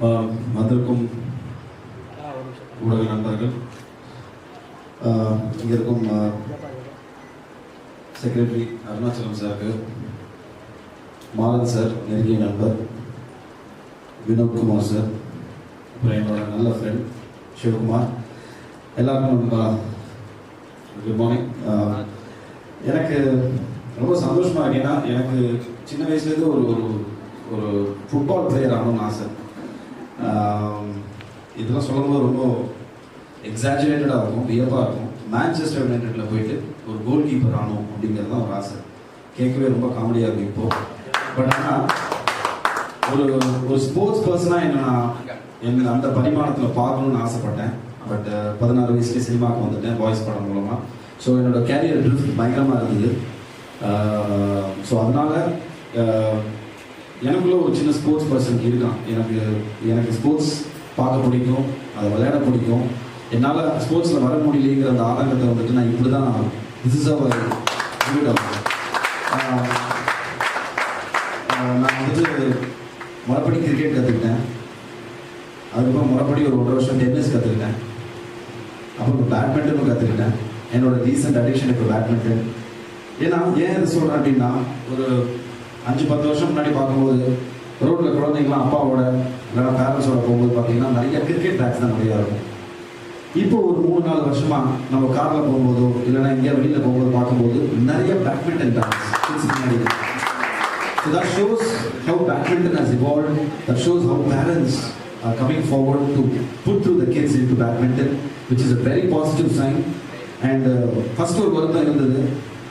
வந்திருக்கும் ஊடக நண்பர்கள் இங்கே இருக்கும் செக்ரட்டரி அருணாச்சலம் சாருக்கு மாலன் சார் நெருங்கிய நண்பர் வினோத்குமார் சார் அப்புறம் என்னோட நல்ல ஃப்ரெண்ட் சிவகுமார். எல்லாருக்கும் குட் மார்னிங் எனக்கு ரொம்ப சந்தோஷமாக இருக்கேன்னா எனக்கு சின்ன வயசுலேருந்து ஒரு ஒரு ஒரு ஃபுட்பால் பிளேயர் ஆகணும்னு ஆசை. இதெல்லாம் சொல்லும்போது ரொம்ப எக்ஸாஜுரேட்டடாக இருக்கும் வியப்பாக இருக்கும். மேன்செஸ்டர் யுனைடெட்டில் போயிட்டு ஒரு கோல் கீப்பர் ஆனோம் அப்படிங்கிறது தான் ஒரு ஆசை. கேட்கவே ரொம்ப காமெடியாக இருக்கும் இப்போது பட் ஆனால் ஒரு ஒரு ஸ்போர்ட்ஸ் பர்சனாக என்ன நான் என்ன அந்த பரிமாணத்தில் பார்க்கணும்னு ஆசைப்பட்டேன். பட் பதினாறு வயசுலேயே சினிமாவுக்கு வந்துட்டேன் வாய்ஸ் படம் மூலமாக ஸோ என்னோட கேரியர் ட்ரிஃப்ட் பயங்கரமாக இருந்தது. ஸோ அதனால் எனக்குள்ள ஒரு சின்ன ஸ்போர்ட்ஸ் பர்சன் இருக்கான். எனக்கு எனக்கு ஸ்போர்ட்ஸ் பார்க்க பிடிக்கும் அதை விளையாட பிடிக்கும். என்னால் ஸ்போர்ட்ஸில் வர முடியலைங்கிற அந்த ஆதங்கத்தை வந்துட்டு நான் இப்படி தான் திஸ் இஸ் அவர் நான் வந்துட்டு முறைப்படி கிரிக்கெட் கற்றுக்கிட்டேன் அதுக்கப்புறம் முறைப்படி ஒரு ஒன்றரை வருஷம் டென்னிஸ் கற்றுக்கிட்டேன் அப்புறம் பேட்மிண்டனும் கற்றுக்கிட்டேன் என்னோட ரீசெண்ட் அடிக்ஷன் இப்போ பேட்மிண்டன் ஏன்னா ஏன் சொல்கிறேன் அப்படின்னா ஒரு அஞ்சு பத்து வருஷம் முன்னாடி பார்க்கும்போது ரோட்டில் குழந்தைங்களாம் அப்பாவோட இல்லைன்னா பேரண்ட்ஸோட போகும்போது பார்த்தீங்கன்னா நிறைய கிரிக்கெட் பேட்ஸ் தான் நிறையா இருக்கும் இப்போ ஒரு மூணு நாலு வருஷமாக நம்ம காரில் போகும்போதோ இல்லைன்னா எங்கேயா வெளியில் போகும்போது பார்க்கும்போது நிறைய பேட்மிண்டன் பேட்ஸ் முன்னாடி So that shows how badminton has evolved. That shows how parents are coming forward to put through the kids into badminton, which is a very positive sign. And uh, first ஒரு வருத்தம் இருந்தது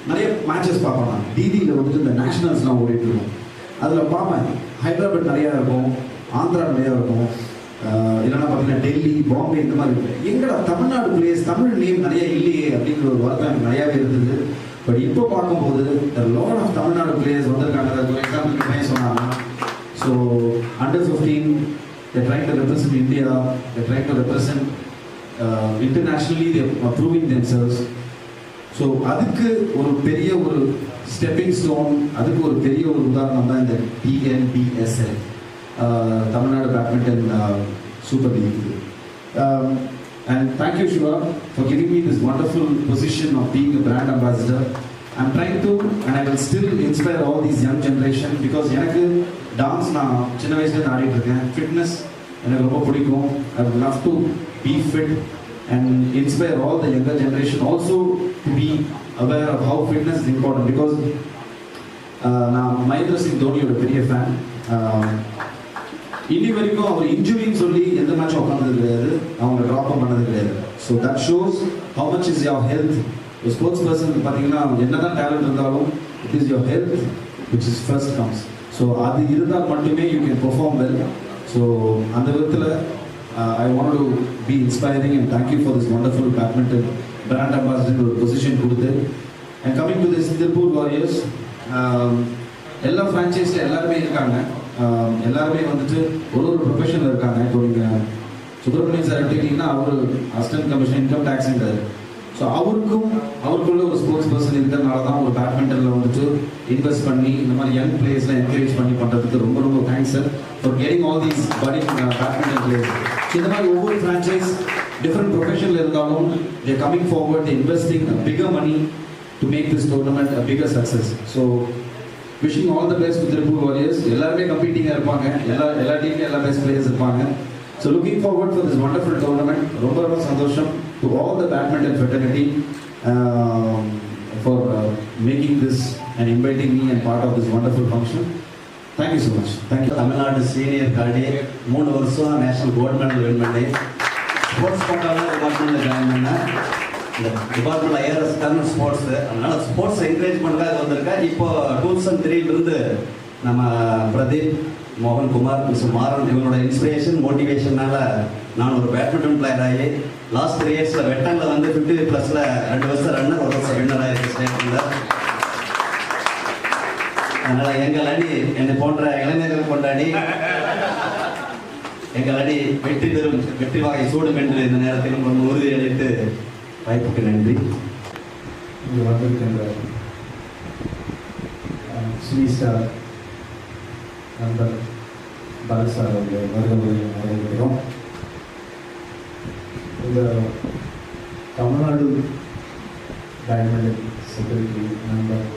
நிறைய matches பார்ப்பேன் நான். டிடியில் வந்துட்டு இந்த நேஷனல்ஸ்லாம் ஓடிட்டு இருக்கும். அதில் பார்ப்பேன். ஹைதராபாத் நிறையா இருக்கும். ஆந்திரா நிறையா இருக்கும். இல்லைன்னா பார்த்தீங்கன்னா டெல்லி பாம்பே இந்த மாதிரி இருக்கு. எங்கடா தமிழ்நாடு பிளேஸ் தமிழ் நேம் நிறைய இல்லையே அப்படிங்கிற ஒரு வார்த்தை எனக்கு நிறையாவே இருந்தது. பட் இப்போ பார்க்கும்போது லாட் ஆஃப் தமிழ்நாடு பிளேயர்ஸ் வந்திருக்காங்க. ஒரு எக்ஸாம்பிள் பையன் சொன்னாங்க so under fifteen the trying to represent India, the trying to represent uh, internationally, they are proving themselves. So அதுக்கு ஒரு பெரிய ஒரு ஸ்டெப்பிங் ஸ்டோன் அதுக்கு ஒரு பெரிய ஒரு உதாரணம் தான் இந்த TNPSL Tamil Nadu badminton super league and thank you Siva for giving me this wonderful position of being a brand ambassador I'm trying to and I will still inspire all these young generation because எனக்கு dance நான் சின்ன வயசுலேருந்து ஆடிட்டு இருக்கேன். Fitness எனக்கு ரொம்ப பிடிக்கும். I would to be fit and inspire all the younger generation also to be aware of how fitness is important. Because uh, நான் மகேந்திர சிங் தோனியோட பெரிய ஃபேன் um, இனி வரைக்கும் அவர் இன்ஜுரின்னு சொல்லி எந்த மேட்சும் உட்காந்தது கிடையாது. அவங்க ட்ராப் பண்ணது கிடையாது. So that shows how much is your health ஒரு ஸ்போர்ட்ஸ் பர்சன் பார்த்தீங்கன்னா என்னதான் டேலண்ட் இருந்தாலும் it is your health which is first comes so அது இருந்தால் மட்டுமே you can perform well so அந்த விதத்தில் I want to be inspiring and thank you for this wonderful badminton brand ambassador ஒரு position கொடுத்து and coming to this Tiruppur warriors எல்லா ஃப்ரான்ச்சைஸில் எல்லாருமே இருக்காங்க. Um, எல்லாருமே வந்துட்டு ஒரு ஒரு ப்ரொஃபஷனில் இருக்காங்க. இப்போ நீங்கள் சுப்பிரமணியன் சார் எடுத்துக்கிட்டிங்கன்னா அவர் அசிஸ்டன்ட் கமிஷன் இன்கம் டேக்ஸுங்கிறார் ஸோ அவருக்கும் அவருக்குள்ள ஒரு ஸ்போர்ட்ஸ் பர்சன் இருந்ததுனால தான் ஒரு பேட்மிண்டனில் வந்துட்டு இன்வெஸ்ட் பண்ணி இந்த மாதிரி யங் பிளேயர்ஸ்லாம் என்கரேஜ் பண்ணி பண்ணுறதுக்கு ரொம்ப ரொம்ப thanks sir for getting all these படி பேட்மிண்டன் பிளேயர்ஸ் ஸோ இந்த மாதிரி ஒவ்வொரு ஃப்ரான்ச்சைஸ் டிஃப்ரெண்ட் ப்ரொஃபஷனில் இருந்தாலும் they coming forward investing bigger money to make this tournament a bigger success so wishing all the best Tiruppur warriors எல்லாருமே கம்பீட்டிங்காக இருப்பாங்க. எல்லா எல்லா டீம்லையும் எல்லா பெஸ்ட் பிளேயர்ஸ் இருப்பாங்க. So looking forward for this wonderful tournament ரொம்ப ரொம்ப சந்தோஷம். To all the badminton fraternity for making this and inviting me and part of this wonderful function thank you so much thank you Tamil Nadu senior kabaddi மூணு வருஷம் national gold medal win பண்ணி sports கோட்டாவில் டிபார்ட்மெண்ட்டில் join பண்ணேன் இந்த department IRS தான் sports அதனால் sports encourage பண்ணுறதுக்காக வந்திருக்கேன் இப்போது டூ தௌசண்ட் த்ரீலேருந்து நம்ம பிரதீப் மோகன் குமார் மிஸ்டர் மாறன் இவங்களோட இன்ஸ்பிரேஷன் மோட்டிவேஷனால நான் ஒரு பேட்மிண்டன் பிளேயர் ஆகி லாஸ்ட் த்ரீ இயர்ஸில் வெட்டனில் வந்து ஃபிஃப்டி ப்ளஸில் ரெண்டு வருஷம் ரன்னர் ஒரு வருஷம் வின்னர் இருக்குது ஸ்டேட்டில் அதனால் எங்கள் அணி என்னை போன்ற இளைஞர்கள் கொண்டாடி எங்கள் அணி வெற்றி பெறும் வெற்றி வாகை சூடும் என்று இந்த நேரத்திலும் ரொம்ப உறுதி அளித்து வாய்ப்புக்கு நன்றி. இங்கே வந்திருக்கின்ற ஸ்ரீ ஸ்டார் நண்பர் பாலசார் சார் அவருடைய வரவேற்கிறோம் இந்த தமிழ்நாடு பேட்மிண்டன் செக்ரட்டரி நண்பர்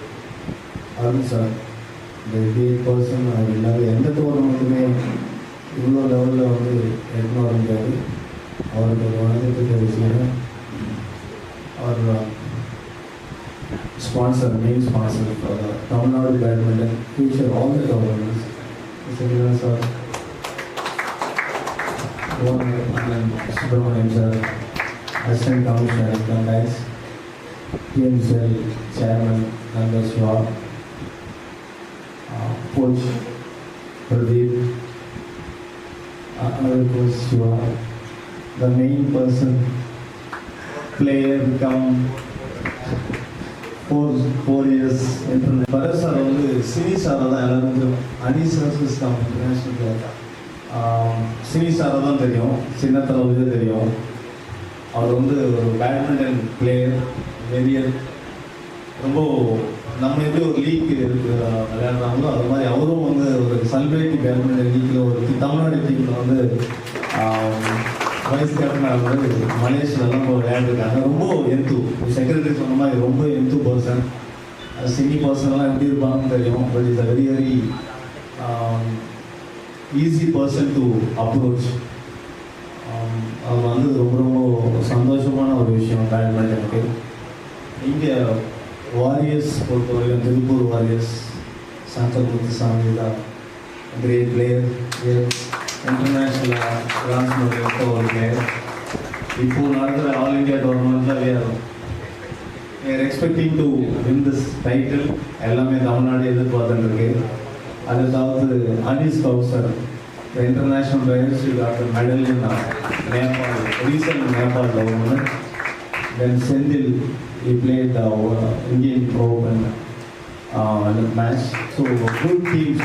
அருண் சார் இந்த இதே பர்சன் அவர் இல்லாத எந்த டோர்னமெண்ட்டுமே இவ்வளோ லெவலில் வந்து எடுத்துன்னு வர முடியாது அவருக்கு ஒரு வணக்கத்துக்கு விஷயம் அவர் sponsor main sponsor for Tamil Nadu badminton future all the tournaments Similar sir. Subramaniam sir, assistant councillor கண்டாய்ஸ் பிஎம்சிஎல் chairman Nandesh வால் போச் Pradeep another course you the main person player player become four four என்று internet சார் வந்து சினி சாரை தான் எல்லாரும் தெரியும் அனி sir international cine சாரை தான் தெரியும் சின்ன தெரியும் அவர் வந்து ஒரு பேட்மிண்டன் பிளேயர் வெறியர் ரொம்ப நம்ம எப்படி ஒரு லீக் இருக்கு விளையாடுறாங்களோ அது மாதிரி அவரும் வந்து ஒரு சல்வேட்டி பேட்மிண்டன் லீக்கில் ஒரு தமிழ்நாடு டீமில் வந்து வைஸ் கேப்டனாக வந்து மலேசியாலாம் போய் விளையாண்டுருக்காங்க. ரொம்ப எந்து செக்ரட்டரி சொன்ன மாதிரி ரொம்ப எந்து பர்சன் சினி பர்சன்லாம் எப்படி இருப்பாங்கன்னு தெரியும். But is a very very easy person to approach அது வந்து ரொம்ப பேட்மிண்டன் இருக்குது இங்கே வாரியர்ஸ் பொறுத்தவரைக்கும் திருப்பூர் வாரியர்ஸ் சங்கர் சாமி தான் கிரேட் பிளேயர் இன்டர்நேஷ்னல் கிராஸ் இருக்க ஒரு பிளேயர் இப்போ நடக்கிற ஆல் இந்தியா டோர்னமெண்ட்டில் வேறு. We're expecting to win this title எல்லாமே தமிழ்நாடு எதிர்பார்த்துருக்கு அது தவிர்த்து Anees Kausar the international players who got the medal in uh, Nepal, recent Nepal. Then Sendil, he played the uh, Indian and uh, the match. So good teams,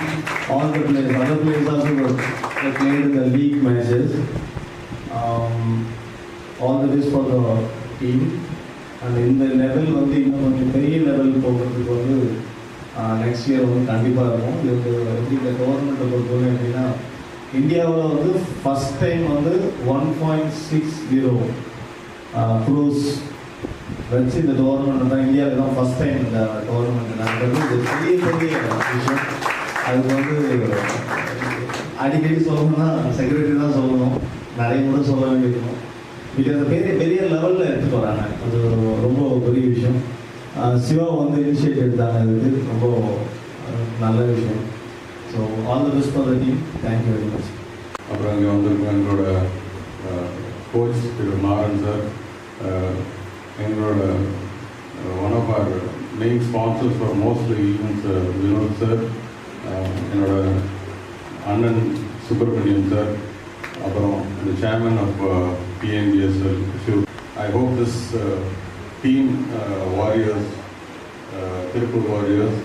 all the players, other players also were, they played in the league matches. Um, all the best for the team. And இந்த level வந்து இன்னும் கொஞ்சம் பெரிய level போகிறதுக்கு வந்து next year வந்து கண்டிப்பாக இருக்கும் இது எப்படி இந்த கவர்மெண்ட்டை பொறுத்தவரை எப்படின்னா இந்தியாவில் வந்து ஃபஸ்ட் டைம் வந்து one point six zero crores வச்சு இந்த டோர்னமெண்ட் தான் இந்தியாவில் தான் ஃபஸ்ட் டைம் இந்த டோர்னமெண்ட் நடந்தது. இது பெரிய பெரிய விஷயம். அதுக்கு வந்து அடிக்கடி சொல்லணும்னா செக்ரட்டரி தான் சொல்லணும். நிறைய கூட சொல்ல வேண்டியிருக்கணும் இது அந்த பெரிய பெரிய லெவலில் எடுத்துகிட்டு வராங்க. அது ரொம்ப பெரிய விஷயம். சிவா வந்து இனிஷியேட் எடுத்தாங்க இது. ரொம்ப நல்ல விஷயம். So all the best for the team thank you very much அப்புறம் இங்கே வந்து எங்களோட கோச் திரு Maran sir. எங்களோட one of our main sponsors for mostly events Vinod sir என்னோட அண்ணன் சுப்பிரமணியம் சார் அப்புறம் இந்த chairman of BNPSL Shiv I hope this team warriors Tiruppur warriors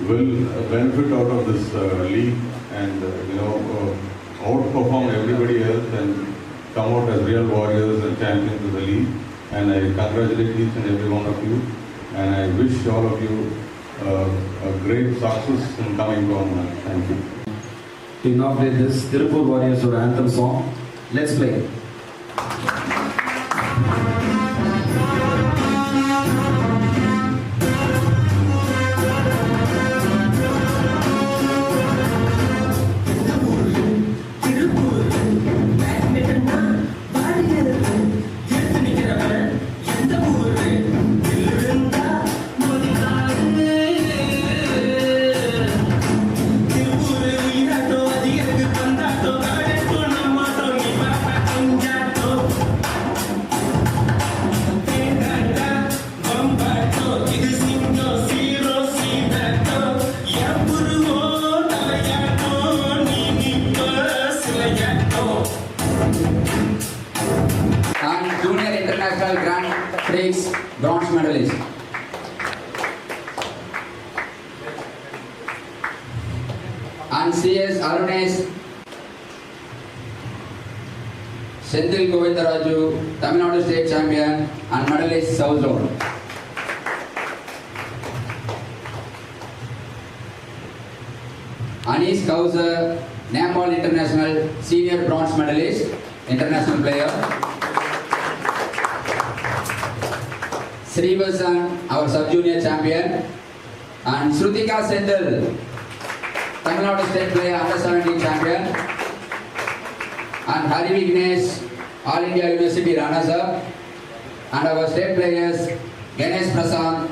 will uh, benefit out of this uh, league and, uh, you know, uh, outperform everybody else and come out as real warriors and champions of the league. And I congratulate each and every one of you. And I wish all of you uh, a great success in coming tournament. Thank you. To inaugurate this Tirupur Warriors or anthem song, let's play. Junior Grand Prix bronze medalist. And CS Arunesh Senthil Govindaraju, Tamil Nadu State Champion and medalist South Zone. Anis Kauser, Nepal International Senior Bronze Medalist, international player. Srivasan, our sub-junior champion. And Srutika Sendal, Tamil Nadu State player, under 17 champion. And Hari Vignesh, All India University runners-up. And our state players, Ganesh Prasad,